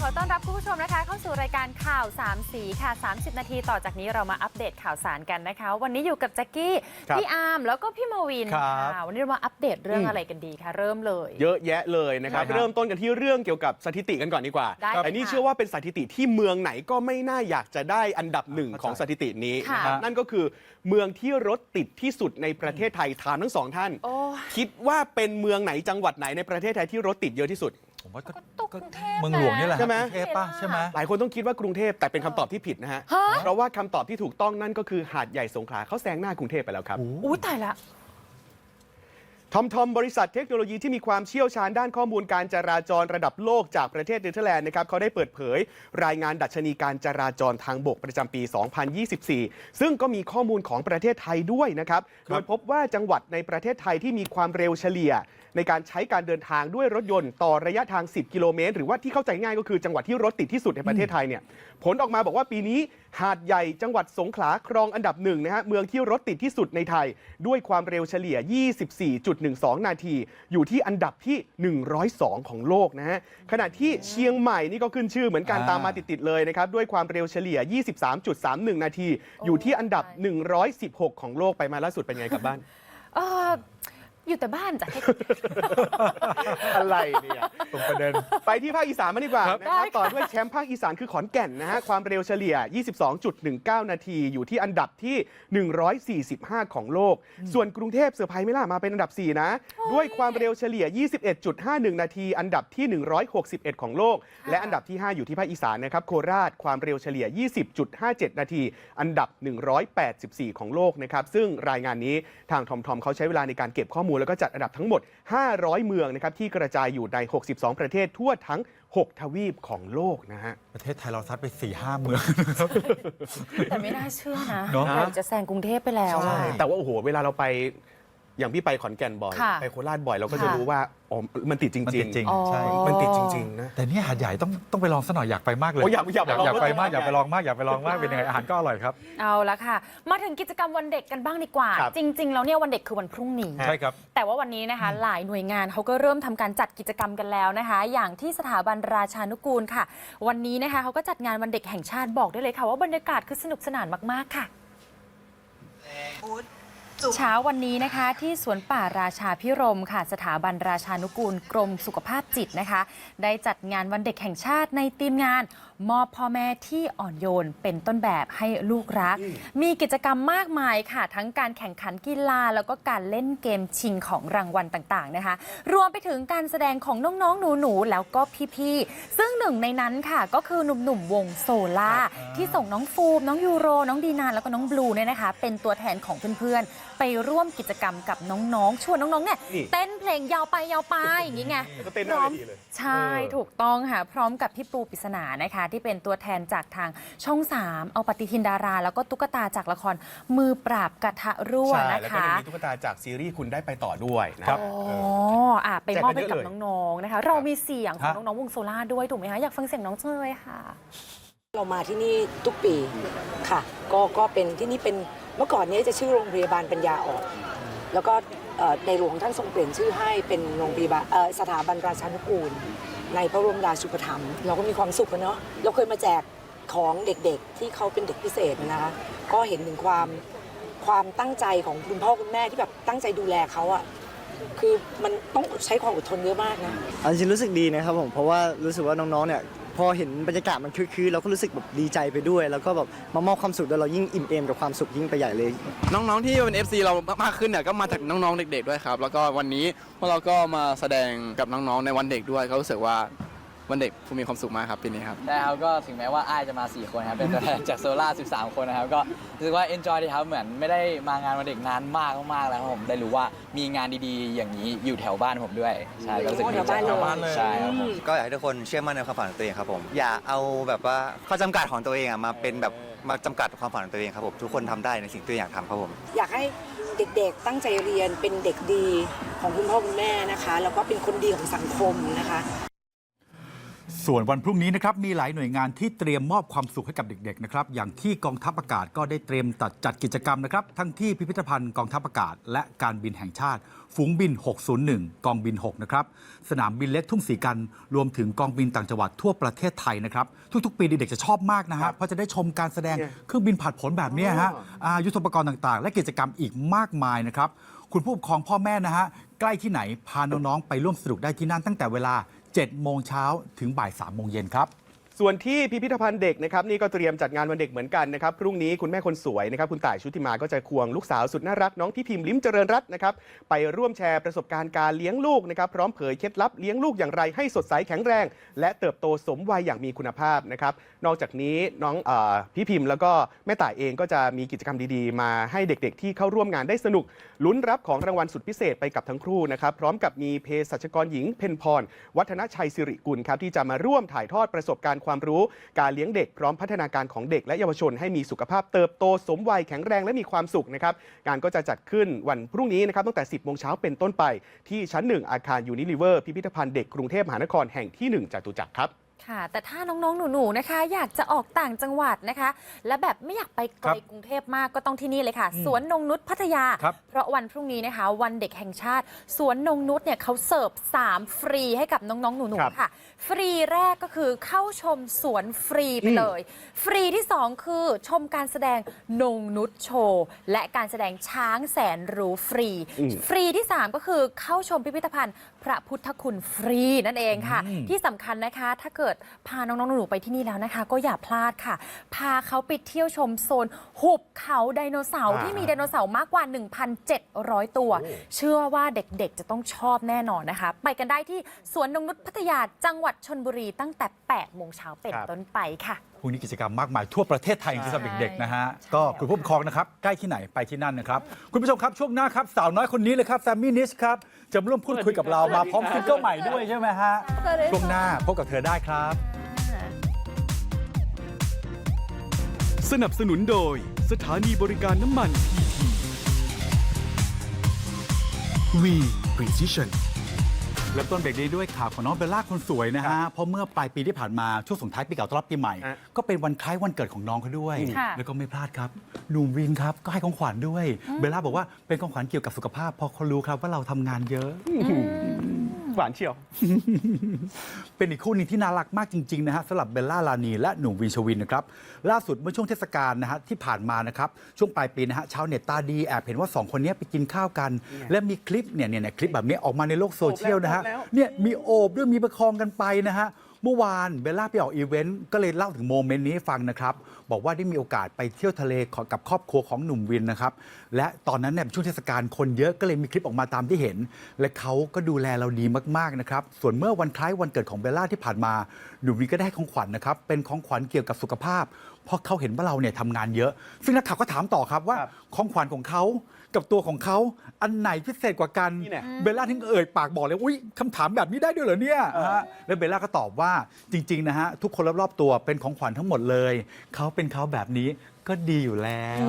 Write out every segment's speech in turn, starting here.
สวัสดีครับขอต้อนรับคุณผู้ชมนะคะ เข้าสู่รายการข่าว 3 สีค่ะ 30 นาทีต่อจากนี้เรามาอัปเดตข่าวสารกันนะคะ วันนี้อยู่กับแจ็คกี้ครับพี่อาร์มแล้วก็พี่มาวินครับค่ะวันนี้เรามาอัปเดตเรื่องอืมอะไรกันดีคะเริ่มเลย เยอะแยะเลยนะครับใช่ครับ เริ่มต้นกันที่เรื่องเกี่ยวกับสถิติกันก่อนดีกว่าได้เลยอันนี้ค่ะเชื่อว่าเป็นสถิติที่เมืองไหนก็ไม่น่าอยากจะได้อันดับหนึ่งของสถิตินี้ค่ะนะครับนั่นก็คือเมืองที่รถติดที่สุดในประเทศไทยถามทั้งสองท่านโอ้ยคิดว่าเป็นเมืองไหนจังหวัดไหนในประเทศไทยที่รถติดเยอะที่สุด ผมว่าก็ก็ตกกรุงเทพเมืองหลวงนี่แหละใช่ไหม กรุงเทพป่ะใช่ไหม หลายคนต้องคิดว่ากรุงเทพแต่เป็นคำตอบที่ผิดนะฮะ ฮะ เพราะว่าคำตอบที่ถูกต้องนั่นก็คือหาดใหญ่สงขลาเขาแซงหน้ากรุงเทพไปแล้วครับ อุ้ยตายละ ทอมทอมบริษัทเทคโนโลยีที่มีความเชี่ยวชาญด้านข้อมูลการจราจรระดับโลกจากประเทศเนเธอร์แลนด์นะครับเขาได้เปิดเผย รายงานดัชนีการจราจรทางบกประจำปี 2024 ซึ่งก็มีข้อมูลของประเทศไทยด้วยนะครับ โดยพบว่าจังหวัดในประเทศไทยที่มีความเร็วเฉลี่ย ในการใช้การเดินทางด้วยรถยนต์ต่อระยะทาง 10 กิโลเมตร หรือว่าที่เข้าใจง่ายก็คือจังหวัดที่รถติดที่สุดในประเทศไทยเนี่ยผลออกมาบอกว่าปีนี้หาดใหญ่จังหวัดสงขลาครองอันดับหนึ่งนะฮะเมืองที่รถติดที่สุดในไทย ด้วยความเร็วเฉลี่ย 24.12 นาที อยู่ที่อันดับที่ 102 ของโลกนะฮะขณะที่เชียงใหม่นี่ก็ขึ้นชื่อเหมือนกันอ่าตามมาติดๆเลยนะครับด้วยความเร็วเฉลี่ย 23.31 นาที อยู่ที่อันดับ 116 ของโลกไปมาล่าสุดเป็นไงกลับบ้านเอออยู่แต่บ้านจ้ะ อะไรเนี่ยตรงประเด็น ไปที่ภาคอีสานมาดีกว่าครับนะครับได้ค่ะ ต่อด้วยแชมป์ภาคอีสานคือขอนแก่นนะฮะความเร็วเฉลี่ย 22.19 นาที อยู่ที่อันดับที่ 145 ของโลก ส่วนกรุงเทพเซอร์ไพรส์ไม่ล่ะมาเป็นอันดับ 4 นะ ด้วยความเร็วเฉลี่ย 21.51 นาที อันดับที่ 161 ของโลก และอันดับที่ 5 อยู่ที่ภาคอีสานนะครับโคราชความเร็วเฉลี่ย 20.57 นาที อันดับ 184 ของโลกนะครับซึ่งรายงานนี้ทางทอมทอมเขาใช้เวลาในการเก็บข้อมูลแล้วก็จัดอันดับทั้งหมด 500 เมืองนะครับที่กระจายอยู่ใน 62 ประเทศทั่วทั้ง 6 ทวีปของโลกนะฮะ ประเทศไทยเราซัดไป4ี่ห้าเมืองแต่ไม่น่าเชื่อนะเนอะเดี๋ยวจะแซงกรุงเทพไปแล้วอะแต่ว่าโอ้โห เวลาเราไป อย่างพี่ไปขอนแก่นบ่อย ค่ะไปโคราชบ่อยเราก็จะค่ะ รู้ว่าอ๋อมันติดจริงมันๆติดจริง อ๋อ ใช่ มันติดจริง ๆ นะ แต่เนี่ยหาดใหญ่ต้องต้องไปลองซะหน่อยอยากไปมากเลยโอ้อยากอยากไปลองอยากไปมากเลยอยากไปลองมากอยากไปลองมากเป็นยังไงอาหารก็อร่อยครับ เอาละค่ะ มาถึงกิจกรรมวันเด็กกันบ้างดีกว่า ครับ จริง ๆ แล้วเนี่ยวันเด็กคือวันพรุ่งนี้ ใช่ครับ แต่ว่าวันนี้นะคะ หลายหน่วยงานเขาก็เริ่มทำการจัดกิจกรรมกันแล้วนะคะ อย่างที่สถาบันราชานุกูลค่ะ วันนี้นะคะเขาก็จัดงานวันเด็กแห่งชาติบอกได้เลยค่ะ ว่าบรรยากาศคือสนุกสนานมากๆค่ะ เช้าวันนี้นะคะที่สวนป่าราชาพิรมค่ะ สถาบันราชานุกูลกรมสุขภาพจิตนะคะ ได้จัดงานวันเด็กแห่งชาติในทีมงาน มอบพ่อแม่ที่อ่อนโยนเป็นต้นแบบให้ลูกรัก มีกิจกรรมมากมายค่ะ ทั้งการแข่งขันกีฬาแล้วก็การเล่นเกมชิงของรางวัลต่างๆนะคะ รวมไปถึงการแสดงของน้องๆหนูๆแล้วก็พี่ๆซึ่งหนึ่งในนั้นค่ะก็คือหนุ่มๆวงโซล่าที่ส่งน้องฟูมน้องยูโร น้องดีนานแล้วก็น้องบลูเนี่ยนะคะ เป็นตัวแทนของเพื่อนๆ ไปร่วมกิจกรรมกับน้องๆ ชวนน้องๆเนี่ยนี่เต้นเพลงยาวไปยาวไปอย่างนี้ไงก็เต้นหพน้าร้อเวมทีเลย ใช่เออ ถูกต้องค่ะ พร้อมกับพี่ปูปริศนานะคะ ที่เป็นตัวแทนจากทางช่อง 3 เอาปฏิทินดารา แล้วก็ตุ๊กตาจากละครมือปราบกระทะรั่วใช่นะแล้วก็คะยังมีตุ๊กตาจากซีรีส์คุณได้ไปต่อด้วยนะครับ อ๋อเอออะไปมอบให้กับแจกกันเยอะเลย น้องๆนะคะ เรามีเสียงของฮะน้องๆวงโซล่าด้วยถูกไหมคะ อยากฟังเสียงน้องเจยค่ะ เเรามาที่นี่ทุกปีค่ะ ก็ก็เป็นที่นี่เป็นเมื่อก่อนนี้จะชื่อโรงพยาบาลปัญญาอ่อนแล้วก็ในหลวงท่านทรงเปลี่ยนชื่อให้เป็นโรงพยาบาลสถาบันราชานุกูล ในพระบรมราชูปถัมภ์เราก็มีความสุขเนาะเราเคยมาแจกของเด็กๆ ที่เขาเป็นเด็กพิเศษนะคะก็เห็นถึงความความตั้งใจของคุณพ่อคุณแม่ที่แบบตั้งใจดูแลเขาอะคือมันต้องใช้ความอดทนเยอะมากนะเอาจริงรู้สึกดีนะครับผมเพราะว่ารู้สึกว่าน้องๆเนี่ย พอเห็นบรรยากาศมันคือๆเราก็รู้สึกแบบดีใจไปด้วย แล้วก็แบบมามอบความสุขด้วยเรายิ่งอิ่มเอมกับความสุขยิ่งไปใหญ่เลย น้องๆที่เป็น FC เรามากขึ้นเนี่ยก็มาจากน้องๆเด็ก ๆด้วยครับ แล้วก็วันนี้พวกเราก็มาแสดงกับน้องๆในวันเด็กด้วยก็รู้สึกว่า วันเด็กผมมีความสุขมากครับปีนี้ครับ ได้ครับก็ถึงแม้ว่าอ้ายจะมา 4 คนครับเป็นตัวแทนจากโซล่า13 คนนะครับก็รู้สึกว่า enjoy ดีครับเหมือนไม่ได้มางานวันเด็กนานมากมากๆแล้วครับผมได้รู้ว่ามีงานดีๆ อย่างนี้อยู่แถวบ้านผมด้วยใช่ก็รู้สึกดีใจแถวบ้านเลย ใช่ครับผมก็อยากให้ทุกคนเชื่อมั่นในความฝันของตัวเองครับผม อย่าเอาแบบว่าข้อจำกัดของตัวเองอะมาเป็นแบบมาจำกัดความฝันของตัวเองครับผมทุกคนทำได้ในสิ่งที่ตัวเองอยากทำครับผม อยากให้เด็กๆ ตั้งใจเรียนเป็นเด็กดีของคุณพ่อคุณแม่นะคะ แล้วก็เป็นคนดีของสังคมนะคะ ส่วนวันพรุ่งนี้นะครับมีหลายหน่วยงานที่เตรียมมอบความสุขให้กับเด็กๆนะครับอย่างที่กองทัพอากาศก็ได้เตรียมตัดจัดกิจกรรมนะครับทั้งที่พิพิธภัณฑ์กองทัพอากาศ และการบินแห่งชาติ ฝูงบิน 601 กองบิน 6 นะครับ สนามบินเล็กทุ่งสีกัน รวมถึงกองบินต่างจังหวัดทั่วประเทศไทยนะครับ ทุกๆ ปีเด็กๆจะชอบมากนะครัฮะบเพราะจะได้ชมการแสดงเนี่ยเครื่องบินผัดผลแบบเนี้ยฮะอ๋ออ่ายุทโธปกรณ์ต่างๆ และกิจกรรมอีกมากมายนะครับคุณผู้ปกครองพ่อแม่นะฮะใกล้ที่ไหนพาน้องๆไปร่วมสนุกได้ที่นั่นตั้งแต่เวลา 7โมงเช้าถึงบ่าย3โมงเย็นครับ ส่วนที่พิพิธภัณฑ์เด็กนะครับนี่ก็เตรียมจัดงานวันเด็กเหมือนกันนะครับพรุ่งนี้คุณแม่คนสวยนะครับคุณต่ายชุติมาก็จะควงลูกสาวสุดน่ารักน้องพี่พิมพ์ลิ้มเจริญรัตน์นะครับไปร่วมแชร์ประสบการณ์การเลี้ยงลูกนะครับพร้อมเผยเคล็ดลับเลี้ยงลูกอย่างไรให้สดใสแข็งแรง และเติบโตสมวัยอย่างมีคุณภาพนะครับนอกจากนี้น้องอพี่พิมพ์แล้วก็แม่ต่ายเองก็จะมีกิจกรรมดีๆ มาให้เด็กๆ ที่เข้าร่วมงานได้สนุกลุ้นรับของรางวัลสุดพิเศษไปกับทั้งครู่นะครับพร้อมกับมีเภสัชกรหญิงเพนพร วัฒนชัยสิริกุลครับที่จะมาร่วมถ่ายทอดประสบการณ์ความรู้ การเลี้ยงเด็กพร้อมพัฒนาการของเด็กและเยาวชนให้มีสุขภาพเติบโตสมวัยแข็งแรงและมีความสุขนะครับงานก็จะจัดขึ้นวันพรุ่งนี้นะครับตั้งแต่ 10โมงเช้าเป็นต้นไป ที่ชั้น 1 อาคารยูนิลิเวอร์พิพิธภัณฑ์เด็กกรุงเทพมหานครแห่งที่ 1จตุจักรครับ ค่ะ แต่ถ้าน้อง ๆ หนู ๆ นะคะ อยากจะออกต่างจังหวัดนะคะ และแบบไม่อยากไปไกลครับกรุงเทพมากก็ต้องที่นี่เลยค่ะสวนนงนุษย์พัทยา ครับ เพราะวันพรุ่งนี้นะคะ วันเด็กแห่งชาติ สวนนงนุษย์เนี่ยเขาเสิร์ฟ 3 ฟรีให้กับน้อง ๆ หนู ครับๆ ค่ะ ฟรีแรกก็คือเข้าชมสวนฟรีไปเลย ฟรีที่ 2 คือชมการแสดงนงนุษย์โชว์ และการแสดงช้างแสนรู้ฟรี อืม ฟรีที่ 3 ก็คือเข้าชมพิพิธภัณฑ์ พระพุทธคุณฟรีนั่นเองค่ะอืมที่สำคัญนะคะ ถ้าเกิดพาน้องๆหนูๆไปที่นี่แล้วนะคะ ก็อย่าพลาดค่ะ พาเขาไปเที่ยวชมโซน หุบเขาไดโนเสาร์อ่า ที่มีไดโนเสาร์มากกว่า 1,700 ตัว เชื่อว่าเด็กๆจะต้องชอบแน่นอนนะคะ ไปกันได้ที่สวนนงนุษย์พัทยาจังหวัดชนบุรีตั้งแต่8โมงเช้าเป็นครับต้นไปค่ะ พรุ่งนี้กิจกรรมมากมายทั่วประเทศไทยจริงๆสำหรับเด็กๆนะฮะใช่ก็คุณผู้ปกครองนะครับ ใกล้ที่ไหนไปที่นั่นนะครับ คุณผู้ชมครับช่วงหน้าครับ สาวน้อยคนนี้เลยครับแซมมี่นิชครับ จะมาร่วมพูดคุยกับเรามาพร้อมซิงเกิลใหม่ด้วยใช่ไหมฮะ ช่วงหน้าพบกับเธอได้ครับ สนับสนุนโดยสถานีบริการน้ำมันพีที V Precision เริ่มต้นเบรกนี้ด้วยข่าวของน้องเบลล่าคนสวยนะฮะ เพราะเมื่อปลายปีที่ผ่านมาช่วงส่งท้ายปีเก่าต้อนรับปีใหม่ฮะก็เป็นวันคล้ายวันเกิดของน้องเขาด้วย ค่ะ แล้วก็ไม่พลาดครับหนุ่มวินครับก็ให้ของขวัญด้วย เบลล่าบอกว่าเป็นของขวัญเกี่ยวกับสุขภาพเพราะเขารู้ครับว่าเราทำงานเยอะ หวานเชียว เป็นอีกคู่หนึงที่น่ารักมากจริง ๆ นะฮะสำหรับเบลล่าลานีและหนุ่มวินชวินนะครับ ล่าสุดเมื่อช่วงเทศกาลนะฮะที่ผ่านมานะครับ ช่วงปลายปีนะฮะชาวเน็ตตาดีแอบเห็นว่า 2 คนนี้ไปกินข้าวกัน และมีคลิปเนี่ยเนี่ยเนี่ยคลิปแบบนี้ออกมาในโลกโซเชียลนะฮะโอบแล้วเนี่ยมีโอบด้วยมีประคองกันไปนะฮะ เมื่อวานเบลล่าไปออกอีเวนต์ก็เลยเล่าถึงโมเมนต์นี้ให้ฟังนะครับ บอกว่าได้มีโอกาสไปเที่ยวทะเลกับครอบครัวของหนุ่มวินนะครับ และตอนนั้นเนี่ยเป็นช่วงเทศกาลคนเยอะก็เลยมีคลิปออกมาตามที่เห็น และเขาก็ดูแลเราดีมากๆนะครับ ส่วนเมื่อวันคล้ายวันเกิดของเบลล่าที่ผ่านมา หนุ่มวินก็ได้ให้ของขวัญนะครับ เป็นของขวัญเกี่ยวกับสุขภาพ เพราะเขาเห็นว่าเราเนี่ยทำงานเยอะ ซึ่งนักข่าวก็ถามต่อครับว่าครับของขวัญของเขา กับตัวของเขาอันไหนพิเศษกว่ากันนี่แน่เบลล่าถึงเอ่ยปากบอกเลยอุ้ยคำถามแบบนี้ได้ด้วยเหรอเนี่ยฮะแล้วเบลล่าก็ตอบว่าจริงๆนะฮะทุกคนรอบๆตัวเป็นของขวัญทั้งหมดเลยเขาเป็นเขาแบบนี้ ก็ดีอยู่แล้ว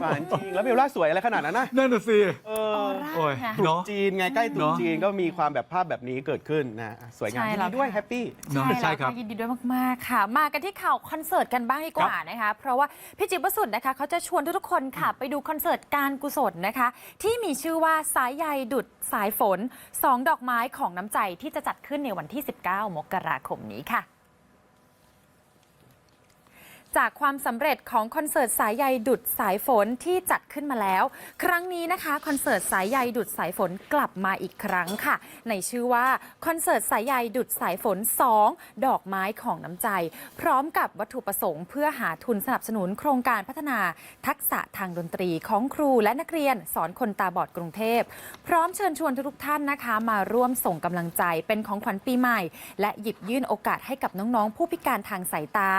หวานจริง แล้วเบลล่าสวยอะไรขนาดนั้นนะนั่นน่ะสิเออออร่าโอ้ยค่ะตรุษเนาะ จีนไงใกล้ตรุษเนอะ จีนก็มีความแบบภาพแบบนี้เกิดขึ้นนะสวยงามใช่ยินแล้วดีด้วยค่ะ แฮปปี้ เนาะใช่ใช่แล้วครับค่ะยินดีด้วยมาก ๆ ค่ะ มากันที่ข่าวคอนเสิร์ตกันบ้างดีกว่านะคะ เพราะว่าพี่จิ๊บวสุดนะคะเขาจะชวนทุกๆคนค่ะ ไปดูคอนเสิร์ตการกุศลนะคะ ที่มีชื่อว่าสายใยดุดสายฝนสองดอกไม้ของน้ำใจที่จะจัดขึ้นในวันที่ 19 มกราคมนี้ค่ะ จากความสำเร็จของคอนเสิร์ตสายใยดุดสายฝนที่จัดขึ้นมาแล้ว ครั้งนี้นะคะคอนเสิร์ตสายใยดุดสายฝนกลับมาอีกครั้งค่ะ ในชื่อว่าคอนเสิร์ตสายใยดุดสายฝน 2 ดอกไม้ของน้ำใจ พร้อมกับวัตถุประสงค์เพื่อหาทุนสนับสนุนโครงการพัฒนาทักษะทางดนตรีของครูและนักเรียนสอนคนตาบอดกรุงเทพ พร้อมเชิญชวนทุกท่านนะคะ มาร่วมส่งกำลังใจเป็นของขวัญปีใหม่ และหยิบยื่นโอกาสให้กับน้องๆ ผู้พิการทางสายตา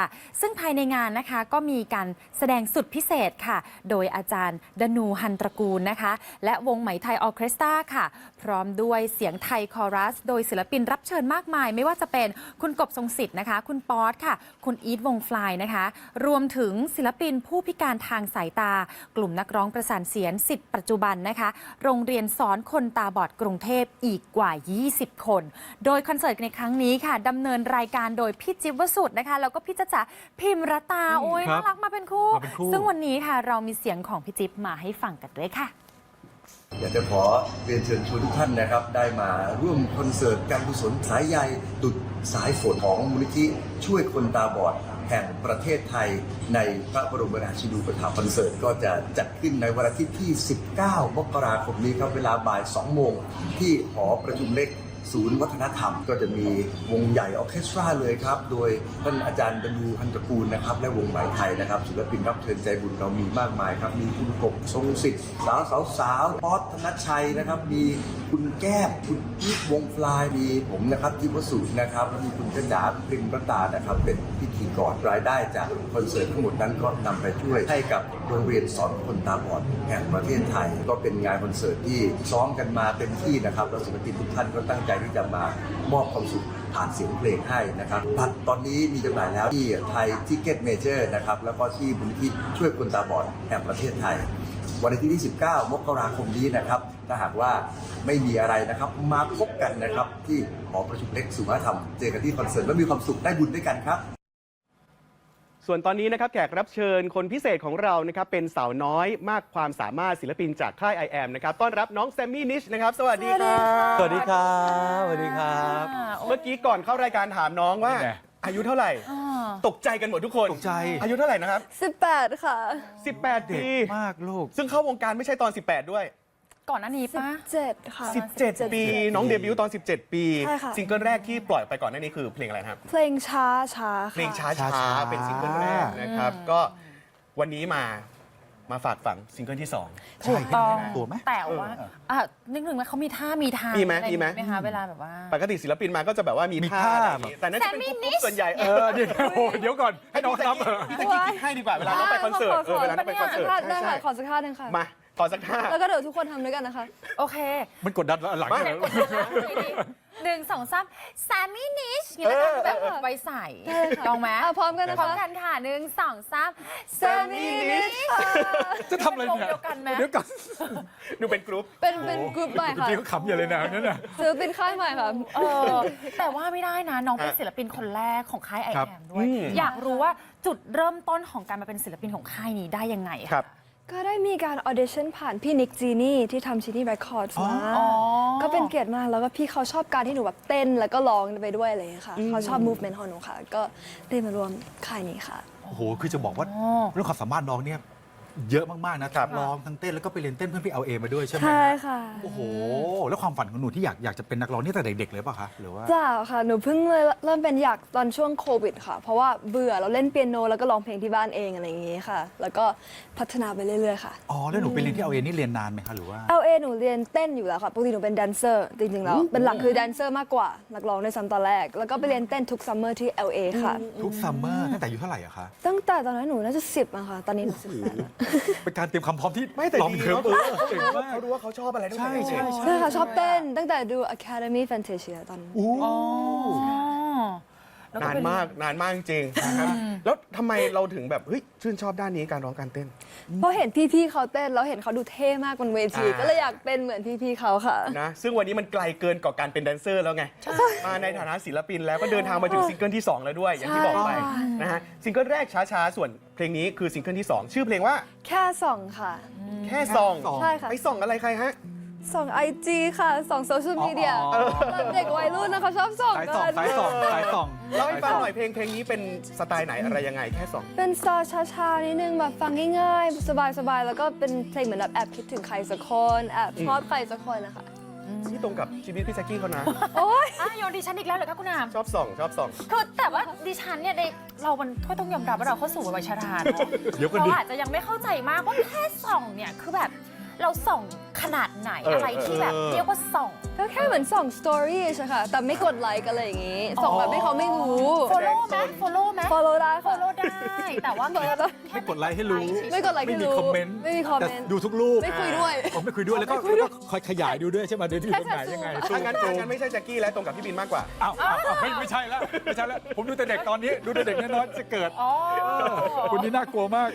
ซึ่งภายในงานานนะคะก็มีการแสดงสุดพิเศษค่ะ โดยอาจารย์ดนูฮันตระกูลนะคะ และวงไหมไทยออเคสตราค่ะ พร้อมด้วยเสียงไทยคอรัส โดยศิลปินรับเชิญมากมาย ไม่ว่าจะเป็นคุณกบทรงสิทธิ์นะคะ คุณป๊อตค่ะ คุณอีทวงฟลายนะคะ รวมถึงศิลปินผู้พิการทางสายตา กลุ่มนักร้องประสานเสียงสิทธิ์ปัจจุบันนะคะ โรงเรียนสอนคนตาบอดกรุงเทพอีกกว่า 20 คน โดยคอนเสิร์ตในครั้งนี้ค่ะดำเนินรายการโดยพี่จิ๊บวสุดนะคะแล้วก็พี่จ๊ะจ๋าพิมรตาโอ้ยครับน่ารักมาเป็นคู่ มาเป็นคู่ ซึ่งวันนี้ค่ะเรามีเสียงของพี่จิ๊บมาให้ฟังกันด้วยค่ะ อยากจะขอเรียนเชิญชวนทุกท่านนะครับ ได้มาร่วมคอนเสิร์ตการกุศลสายใยดุดสายฝนของมูลนิธิช่วยคนตาบอดแห่งประเทศไทย ในพระบรมราชินูปถัมภ์คอนเสิร์ตก็จะจัดขึ้นในวันอาทิตย์ที่ 19 มกราคมนี้ครับเวลาบ่าย 2 โมง ที่หอประชุมเล็ก ศูนย์วัฒนธรรม ก็จะมีวงใหญ่ออเคสตราเลยครับ โดยท่านอาจารย์ดนูพันตระกูลนะครับ และวงไหมไทยนะครับศิลปินรับเชิญใจบุญเรามีมากมายครับ มีคุณกบทรงสิทธิ์สาวสาวสาวป๊อตธนชัยนะครับ มีคุณแก้มคุณอีทวงฟลายมีผมนะครับทิพวสุนะครับและมีคุณกระดาพิมพ์ประตานะครับ เป็นพิธีกรรายได้จากคอนเสิร์ตทั้งหมดนั้นก็นำไปช่วยให้กับโรงเรียนสอนคนตาบอดแห่งประเทศไทย ก็เป็นงานคอนเสิร์ตที่ซ้อมกันมาเต็มที่นะครับแล้วศิลปินทุกท่านก็ตั้งใจที่จะมามอบความสุขผ่านเสียงเพลงให้นะครับบัตรตอนนี้มีจำหน่ายแล้วที่ไทยทิกเก็ตเมเจอร์นะครับแล้วก็ที่มูลนิธิช่วยคนตาบอดแห่งประเทศไทย วันอาทิตย์ที่ 19 มกราคมนี้นะครับ ถ้าหากว่าไม่มีอะไรนะครับ มาพบกันนะครับที่หอประชุมเล็กสุวรรณธรรม เจอกันที่คอนเสิร์ตแล้วมีความสุขได้บุญด้วยกันครับ ส่วนตอนนี้นะครับแขกรับเชิญคนพิเศษของเรานะครับเป็นสาวน้อยมากความสามารถศิลปินจากค่าย I am นะครับต้อนรับน้องแซมมี่นิชนะครับสวัสดีครับ สวัสดีครับสวัสดีครับเมื่อกี้ก่อนเข้ารายการถามน้องว่าเป็นไง อายุเท่าไหร่ ตกใจกันหมดทุกคนตกใจ อายุเท่าไหร่นะครับ18ค่ะ18เด็ปีกมากลูก ซึ่งเข้าวงการไม่ใช่ตอน 18 ด้วย ก่อนหน้านี้ปะ17ค่ะ 17 ปี น้องเดบิวต์ตอน 17 ปี ใช่ค่ะ ซิงเกิลแรกที่ปล่อยไปก่อนหน้านี้คือเพลงอะไรนะครับ เพลงช้าช้าค่ะเพลงช้าช้าช้าๆ เป็นซิงเกิลแรกนะครับ ก็วันนี้มามาฝากฝังซิงเกิลที่ 2 ถูกต้อง ตัวไหม แต่ว่าอะนึกถึงว่าเขามีท่ามีทางมีไหมอะไรมีไหม ไหมคะเวลาแบบว่า ปกติศิลปินมาก็จะแบบว่ามีมีท่าท่า อะไรอย่างงี้แต่นั่นจะเป็น Sammy กรุ๊ป Niche ส่วนใหญ่เออเดี๋ยวโอ้โหเดี๋ยวก่อนให้น้องรับเออ พี่ตะกี้คิดให้ดีกว่าเวลาน้องไปคอนเสิร์ตเออเวลาน้องไปคอนเสิร์ตได้ใช่ค่ะใช่ขอสักท่าหนึ่งค่ะมา ขอสักท่าแล้วก็เดี๋ยวทุกคนทำด้วยกันนะคะ โอเคมันกดดันหลังมาเลยหนึ่งสองสามแซมมี่นิชนี่นะคะเออแบบไว้ใส่ได้ค่ะลองไหมอะพร้อมกันนะคะ พร้อมกันค่ะหนึ่งสองสามแซมมี่นิช จะทำอะไรเป็นวงเนี่ยเดียวกันไหม เดี๋ยวก่อนดูเป็นกรุ๊ป เป็นเป็นกรุ๊ปใหม่เมื่อค่ะกี้เขาขำอย่าเลยนะนั่นน่ะ ซื้อเป็นค่ายใหม่ค่ะ เออแต่ว่าไม่ได้นะ น้องเป็นฮะศิลปินคนแรกของค่ายไอครับแอมด้วย อืม อยากรู้ว่าจุดเริ่มต้นของการมาเป็นศิลปินของค่ายนี้ได้ยังไงะ ครับ ก็ได้มีการออเดชั่นผ่านพี่นิกจีนี่ที่ทำชินี่เรคคอร์ดมาอ๋อ ก็เป็นเกียรติมากแล้วก็พี่เขาชอบการที่หนูแบบเต้นแล้วก็ร้องไปด้วยอะไรอย่างเลยค่ะ เขาชอบ movement ของหนูค่ะ ก็ได้มารวมค่ายนี้ค่ะ โอ้โห คือจะบอกว่าอ๋อเรื่องความสามารถน้องเนี่ย เยอะมากๆนะทั้งร้องทั้งเต้นแล้วก็ไปเรียนเต้นเพื่อนพี่เอาเอมาด้วยใช่ไหมใช่ค่ะโอ้โห แล้วความฝันของหนูที่อยากอยากจะเป็นนักร้องนี่แต่เด็กๆเลยป่ะคะหรือว่าจ้าค่ะ หนูเพิ่งเลยเริ่มเป็นอยากตอนช่วงโควิดค่ะ เพราะว่าเบื่อเราเล่นเปียโนแล้วก็ร้องเพลงที่บ้านเองอะไรอย่างงี้ค่ะ แล้วก็พัฒนาไปเรื่อยๆค่ะ อ๋อแล้วหนูไปเรียนที่เอาเอนี่เรียนนานไหมคะหรือว่า LA หนูเรียนเต้นอยู่แล้วค่ะปกติหนูเป็นแดนเซอร์จริงๆแล้วเป็นหลักคือแดนเซอร์มากกว่านักร้องในซัมตอนแรก แล้วก็ไปเรียนเต้นทุกซัมเมอร์ที่ LA ค่ะ ทุกซัมเมอร์ตั้งแต่อายุเท่าไหร่อะคะตั้งแต่ตอนนั้นหนูน่าจะสิบอะค่ะ ตอนนี้หนูสิบแปดแล้วเป็นการเตรียมความพร้อมที่ไม่แต่ลองดีเทอมเนาะเออเก่งมาก เขารู้ว่าเขาชอบอะไรด้วยใช่ใช่ ใช่ค่ะชอบเต้นตั้งแต่ดู Academy Fantasia ตอนนั้น อู้ อ๋อ แล้วก็นานเป็น มากนานมากจริงๆนะครับแล้วทำไมเราถึงแบบเฮ้ยชื่นชอบด้านนี้การร้องการเต้น เพราะเห็นพี่ๆเขาเต้นแล้วเห็นเขาดูเท่มากบนเวที อ่า ก็เลยอยากเป็นเหมือนพี่ๆเขาค่ะ นะซึ่งวันนี้มันไกลเกินกว่าการเป็นแดนเซอร์แล้วไง มาในฐานะศิลปินแล้วก็เดินทางมาถึงซิงเกิลที่ 2 แล้วด้วย อย่างที่บอกไปใช่ นะฮะซิงเกิลแรกช้าๆ ส่วนเพลงนี้คือซิงเกิลที่ 2 ชื่อเพลงว่าแค่ส่องค่ะ แค่ส่องใช่ค่ะ ไปส่องอะไรใครฮะ ส่องไอจีค่ะ ส่องโซเชียลมีเดียอ๋อเด็กวัยรุ่นนะเขาชอบส่องสายกัส่องนสายส่องสายส่องเล่าให้ฟังหน่อยเพลงเพลงนี้เป็นสไตล์ไหนอะไรยังไงแค่ส่องเป็นสไตล์ช้าๆนิดนึงแบบฟังง่ายๆ สบายๆ แล้วก็เป็นเพลงเหมือนแบบแอบคิดถึงใครสักคนแอบชอบใครสักคนนะคะ ที่ตรงกับชีวิตพี่แจ็คกี้เขานะอะโยนดิฉันอีกแล้วเหรอคะคุณอามชอบส่องชอบส่อง คือแต่ว่าดิฉันเนี่ยในเรามันก็ต้องยอมรับว่าเราเข้าสู่วัยชราเนาะเดี๋ยวก่อนเราดิอาจจะยังไม่เข้าใจมากว่าแค่ส่องเนี่ยคือแบบ เราส่องขนาดไหนเอออ อะไรที่แบบเออเรียกว่าส่อง ก็แค่เหมือนส่องสตอรี่ใช่ค่ะ แต่ไม่กดไลค์อะไรอย่างงี้ ส่งแบบให้เขาไม่รู้ โฟโล่ไหมโฟโล่ไหม follow ได้โฟค่ะโล่ได้ แต่ว่าแค่ไม่กดไลค์ให้รู้ ไม่กดไลค์ไม่ให้มีรู้คอมเมนต์ไม่มีคอมแต่เมนต์ดูทุกรูปไม่คุยด้วยผมไม่คุยด้วยแล้วก็ไม่คุยด้วยแล้วก็คอยขยายดูด้วยใช่ไหมเดี๋ยวที่ตรงไหนยังไงถ้างั้นถ้างั้นไม่ใช่แจ็คกี้แล้วตรงกับพี่บินมากกว่า อ้าวอ้าวอ้าวไม่ไม่ใช่แล้วไม่ใช่แล้วผมดูแต่เด็กตอนนี้ ดูแต่เด็กน้อยๆจะเกิดอ๋อคุณนี่น่ากลัวมาก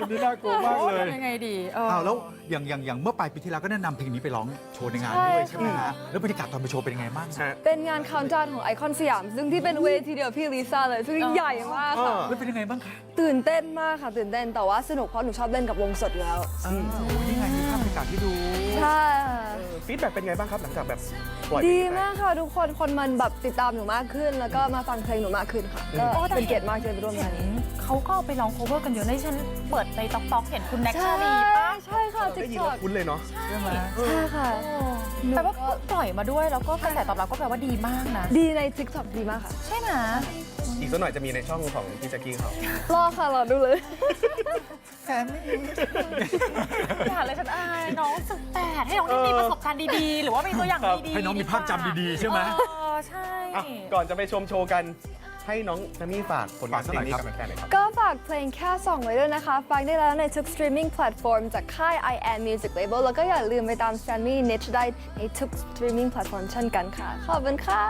คุณนี่น่ากลัวมากเลย ทำยังไงดีเออ อ้าวแล้วอย่างอย่างอย่างเมื่อปลายปีที่แล้วก็แนะนำเพลงนี้ไปร้องโชว์ในงานใช่ด้วยใช่ไหมค่ะ ฮะแล้วบรรยากาศตอนไปโชว์เป็นยังไงบ้างเป็นงานคาวน์ดาวของไอคอนสยาม ซึ่งที่เป็นเวทีเดียวกับพี่ลิซ่าเลยซึ่งใหญ่มากค่ะ แล้วเป็นยังไงบ้างคะตื่นเต้นมากค่ะ ตื่นเต้นแต่ว่าสนุกเพราะหนูชอบเล่นกับวงสดอยู่แล้วโอ้ยนี่ไงมีภาพบรรยากาศที่ดูใช่ค่ะฟีดแบ็กเป็นไงบ้างครับหลังจากแบบปล่อยดีเพลงไปมากค่ะทุกคนคนมันแบบติดตามหนูมากขึ้น แล้วก็มาฟังเพลงหนูมากขึ้นค่ะก็โอ้แต่เป็นเกียรติมากที่ได้ไปร่วมงานนี้เขาก็เอาไปร้อง cover กันเยอะในฉันเปิดในต๊อกต๊อกเห็นคุณแน็กใช่ชาลีป่ะ ใช่ค่ะติ๊ได้กยินต็อแล้วกคุ้นเลยเนาะ ใช่ไหมใช่ค่ะ แปลว่าเพิ่งปล่อยมาด้วย แล้วก็กระแสตอบรับก็แปลว่าดีมากนะ ดีใน TikTok ดีมากค่ะ ใช่ไหมอีกสักหน่อยจะมีในช่องของพี่แจ็คกี้เขารอค่ะรอดูเลยอย่าเลยฉันอายน้องสิบแปดให้น้องได้มีประสบการณ์ดีๆ หรือว่ามีตัวอย่างดีๆให้น้องมีภาพจำดีๆ ใช่ไหมเออใช่ อะก่อนจะไปชมโชว์กัน ให้น้องนามี่ฝากผลงานเพลงนี้กับแฟนๆหน่อยครับ ก็ฝากเพลงแค่ส่องไว้ด้วยนะคะ ฟังได้แล้วในทุก streaming platform จากค่าย I am Music Label แล้วก็อย่าลืมไปตาม Sammy Niche ได้ในทุก streaming platform เช่นกันค่ะ ขอบคุณค่ะ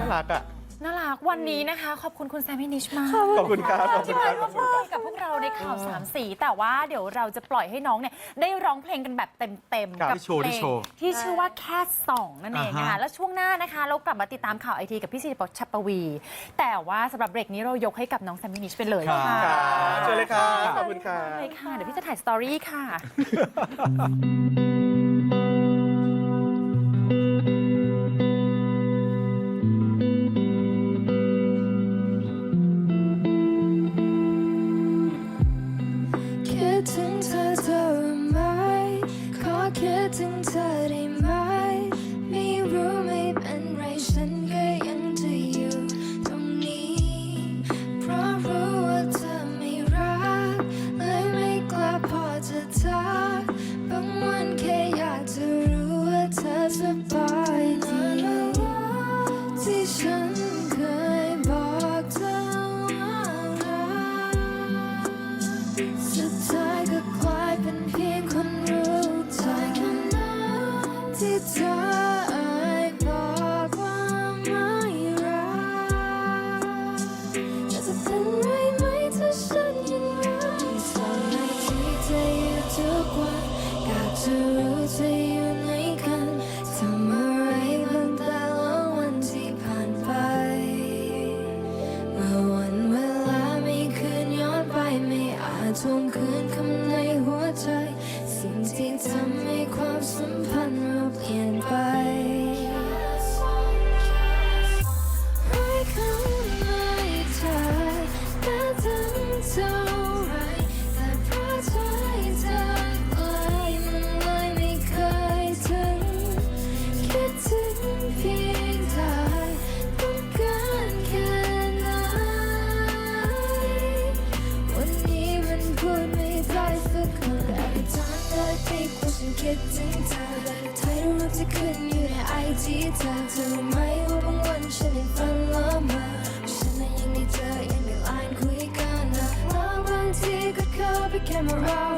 น่ารักอะ น่ารักวันนี้นะคะ ขอบคุณคุณแซมมี่นิชมาก ขอบคุณครับขอบคุที่ณคมารับร่วมพูดกับพวกเราในข่าวสามสี แต่ว่าเดี๋ยวเราจะปล่อยให้น้องเนี่ยได้ร้องเพลงกันแบบเต็มครับๆกัได้โชว์เพลได้งโชว์ที่ชื่อว่าแค่สองนั่นเองนะอ่าคะ ฮะ แล้วช่วงหน้านะคะ เรากลับมาติดตามข่าวไอทีกับพี่สิริปชัปปวี แต่ว่าสำหรับเบรกนี้เรายกให้กับน้องแซมมี่นิชไปเลยค่ะครับเชิญเลยครับขอบคุณครับ เลยค่ะเดี๋ยวพี่จะถ่ายสตอรี่ค่ะ ฉันคิดถึงเธอถ่ายรูปที่ขึ้นอยู่ในไอจีเธอเธอรู้ไหมว่าบางวันฉันยังฝันละเมอฉันนั้นยังได้เจอยังได้ไลน์คุยกันนะแล้วบางทีก็เข้าไปแค่มาเรา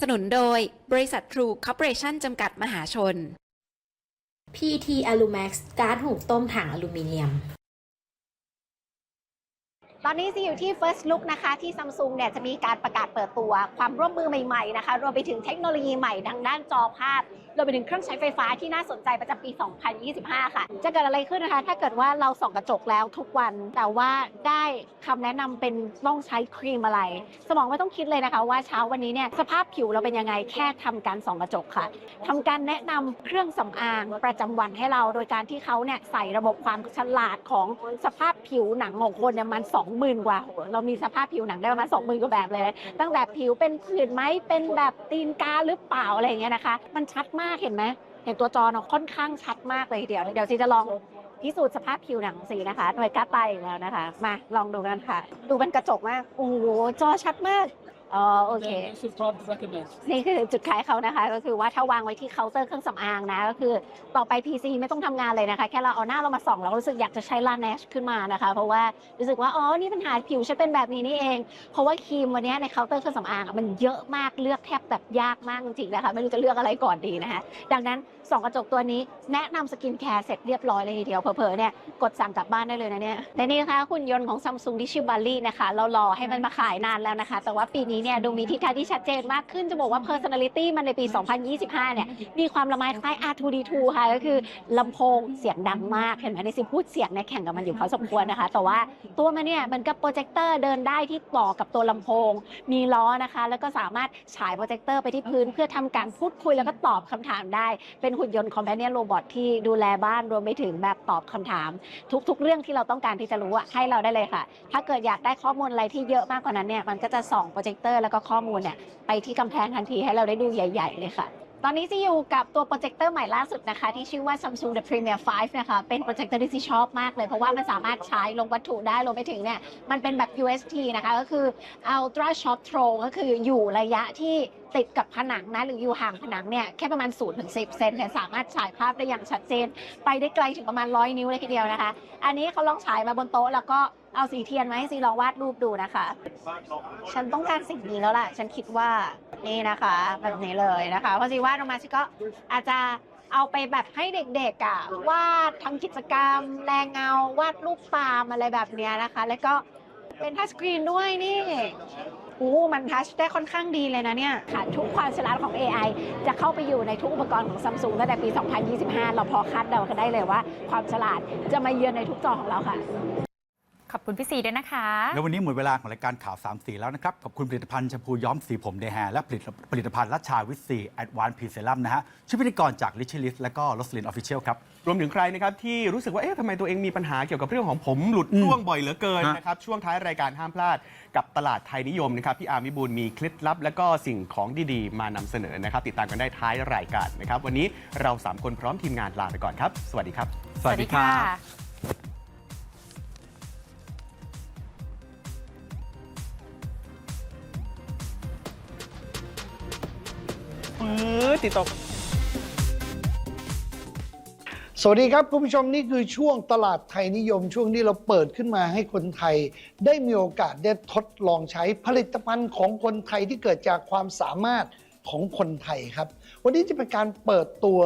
สนับสนุนโดย บริษัททรูคอร์ปอเรชั่นจำกัดมหาชน PT Alumax ก๊าซหุงต้มถังอลูมิเนียม ตอนนี้ซีอยู่ที่ First Look นะคะ ที่ซัมซุงเนี่ยจะมีการประกาศเปิดตัวความร่วมมือใหม่ๆนะคะ รวมไปถึงเทคโนโลยีใหม่ทางด้านจอภาพ รวมไปถึงเครื่องใช้ไฟฟ้าที่น่าสนใจประจำปี 2025 ค่ะ จะเกิดอะไรขึ้นนะคะ ถ้าเกิดว่าเราส่องกระจกแล้วทุกวัน แต่ว่าได้คำแนะนำเป็นต้องใช้ครีมอะไร สมองไม่ต้องคิดเลยนะคะว่าเช้าวันนี้เนี่ยสภาพผิวเราเป็นยังไงแค่ทำการส่องกระจกค่ะทำการแนะนำเครื่องสำอางประจำวันให้เรา โดยการที่เขาเนี่ยใส่ระบบความฉลาดของสภาพผิวหนังของคนเนี่ยมัน20,000กว่า เรามีสภาพผิวหนังได้ประมาณ20,000กว่าแบบเลย ตั้งแต่ผิวเป็นผื่นไหมเป็นแบบตีนกาหรือเปล่าอะไรอย่างเงี้ยนะคะ มันชัดมากเห็นไหมเห็นตัวจอเนาะค่อนข้างชัดมากเลยทีเดี๋ยว เดี๋ยวซีจะลองพิสูจน์สภาพผิวหนังสีนะคะโดยกล้าตายอีกแล้วนะคะ มาลองดูกันค่ะ ดูเป็นกระจกมาก โอ้โหจอชัดมาก อ๋อโอเคนี่คือจุดขายเขานะคะ ก็คือว่าถ้าวางไว้ที่เคาน์เตอร์เครื่องสำอางนะ ก็คือต่อไป PC ไม่ต้องทำงานเลยนะคะ แค่เราเอาหน้าเรามาส่องเราก็รู้สึกอยากจะใช้ลาแนชขึ้นมานะคะ เพราะว่ารู้สึกว่า อ๋อ นี่ปัญหาผิวฉันเป็นแบบนี้นี่เอง เพราะว่าครีมวันนี้ในเคาน์เตอร์เครื่องสำอางอะมันเยอะมากเลือกแทบแบบยากมากจริงๆนะคะ ไม่รู้จะเลือกอะไรก่อนดีนะคะ ดังนั้นส่องกระจกตัวนี้แนะนำสกินแคร์เสร็จเรียบร้อยเลยทีเดียวเผลอๆเนี่ยกดสั่งกลับบ้านได้เลยนะเนี่ยและนี่นะคะหุ่นยนต์ของซัมซุงที่ชื่อบาลี่นะคะเรารอให้มันมาขายนานแล้วนะคะ แต่ว่าปีนี้เนี่ยดูมีทิศทางที่ชัดเจนมากขึ้น จะบอกว่า personality มันในปี 2025 เนี่ย มีความละไมคล้าย R2D2 ค่ะ ก็คือลำโพงเสียงดังมาก เห็นไหมในสิพูดเสียงเนี่ยแข่งกับมันอยู่พอสมควรนะคะ แต่ว่าตัวมันเนี่ยเหมันกับโปรเจคเตอร์เดินได้ที่ต่อกับตัวลำโพง มีล้อนะคะ แล้วก็สามารถฉายโปรเจคเตอร์ไปที่พื้นเพื่อทำการพูดคุยแล้วก็ตอบคำถามได้ เป็นหุ่นยนต์ companion robot ที่ดูแลบ้านรวมไปถึงแบบตอบคำถาม ทุก ๆ เรื่องที่เราต้องการที่จะรู้ให้เราได้เลยค่ะ ถ้าเกิดอยากได้ข้อมูลอะไรที่เยอะมากกว่านั้นเนี่ยมันก็จะส่องโปรเจคเตอร์แล้วก็ข้อมูลเนี่ยไปที่กำแพงทันทีให้เราได้ดูใหญ่ ๆ เลยค่ะ ตอนนี้ซีอยู่กับตัวโปรเจคเตอร์ใหม่ล่าสุดนะคะ ที่ชื่อว่า Samsung The Premier 5 นะคะ เป็นโปรเจคเตอร์ที่ซีชอบมากเลย เพราะว่ามันสามารถใช้ลงวัตถุได้รวมไปถึงเนี่ยมันเป็นแบบ UST นะคะ ก็คือ Ultra Short Throw ก็คืออยู่ระยะที่ติดกับผนังนะหรืออยู่ห่างผนังเนี่ยแค่ประมาณ0-10เซนเนี่ยสามารถฉายภาพได้อย่างชัดเจน ไปได้ไกลถึงประมาณ100นิ้วเลยทีเดียวนะคะ อันนี้เขาลองฉายมาบนโต๊ะแล้วก็ เอาสีเทียนมให้ซีลองวาดรูปดูนะคะ ฉันต้องการสิ่งนี้แล้วล่ะ ฉันคิดว่านี่นะคะ แบบนี้เลยนะคะพอซีวาดออกมาซีก็อาจจะเอาไปแบบให้เด็กๆอะวาดทำกิจกรรม แรงเงาวาดรูปตามอะไรแบบเนี้ยนะคะ แล้วก็เป็นทัชสกรีนด้วยนี่โอ้มันทัชได้ค่อนข้างดีเลยนะเนี่ยค่ะทุกความฉลาดของ AI จะเข้าไปอยู่ในทุกอุปกรณ์ของซัมซุงตั้งแต่ปี 2025 เราพอคาดเดากันได้เลยว่า ความฉลาดจะมาเยือนในทุกจอของเราค่ะ ขอบคุณพี่สีด้วยนะคะ แล้ววันนี้หมดเวลาของรายการข่าว3สีแล้วนะครับ ขอบคุณผลิตภัณฑ์แชมพูย้อมสีผมเดแฮและผลิตผลิตภัณฑ์รัชชาวิตซีแอดวานพีเซรัมนะฮะชื่อพิธีกรจากลิชิลิสและก็ลอสลินออฟฟิเชียลครับ รวมถึงใครนะครับที่รู้สึกว่าเอ๊ะทำไมตัวเองมีปัญหาเกี่ยวกับเรื่องของผมหลุดร่วงบ่อยเหลือเกินฮะ นะครับช่วงท้ายรายการห้ามพลาด กับตลาดไทยนิยมนะครับพี่อาร์มวิบูลย์มีเคล็ดลับ และก็สิ่งของดีๆ มานำเสนอนะครับติดตามกันได้ท้ายรายการนะครับวันนี้เราสามคนพร้อมทีมงานลาไปก่อนครับสวัสดีครับ สวัสดีครั ปื๊ดติดตก สวัสดีครับคุณผู้ชมนี่คือช่วงตลาดไทยนิยมช่วงที่เราเปิดขึ้นมาให้คนไทย ได้มีโอกาสได้ทดลองใช้ผลิตภัณฑ์ของคนไทยที่เกิดจากความสามารถของคนไทยครับ วันนี้จะเป็นการเปิดตัว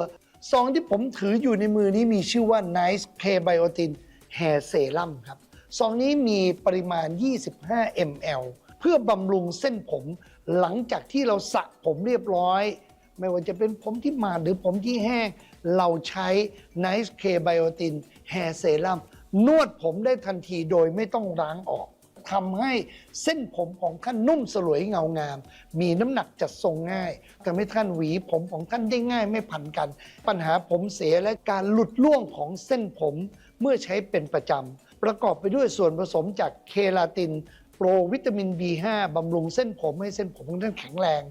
ซองที่ผมถืออยู่ในมือนี้มีชื่อว่า Nice Prebiotin Hair Serum ครับซองนี้มีปริมาณ 25 ml เพื่อบำรุงเส้นผม หลังจากที่เราสระผมเรียบร้อย ไม่ว่าจะเป็นผมที่หมาดหรือผมที่แห้ง เราใช้ Nice K Biotin Hair Serum นวดผมได้ทันทีโดยไม่ต้องล้างออกทำให้เส้นผมของท่านนุ่มสลวยเงางาม มีน้ำหนักจัดทรงง่ายทำให้ท่านหวีผมของท่านได้ง่ายไม่พันกัน ปัญหาผมเสียและการหลุดล่วงของเส้นผมเมื่อใช้เป็นประจำประกอบไปด้วยส่วนผสมจากเคลาติน รวิตามิน B5 บำรุงเส้นผมให้เส้นผมของท่านแข็งแรง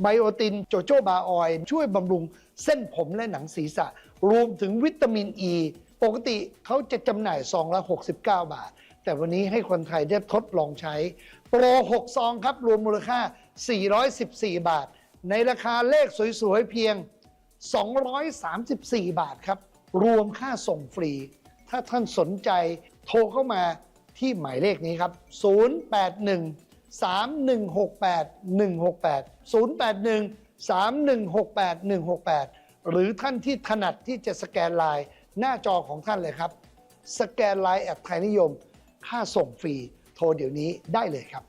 ไบโอตินโจโจบาออยช่วยบำรุงเส้นผมและหนังศีรษะ รวมถึงวิตามินอ e, ีปกติเขาจะจำหน่ายซองละ69 บาท แต่วันนี้ให้คนไทยได้ทดลองใช้ โปร 6 ซองครับ รวมมูลค่า 414 บาท ในราคาเลขสวยๆ เพียง 234 บาทครับ รวมค่าส่งฟรี ถ้าท่านสนใจโทรเข้ามา ที่หมายเลขนี้ครับ 081 3168 168 081 3168 168 หรือท่านที่ถนัดที่จะสแกนไลน์หน้าจอของท่านเลยครับ สแกนไลน์แอดไทยนิยม ค่าส่งฟรี โทรเดี๋ยวนี้ได้เลยครับ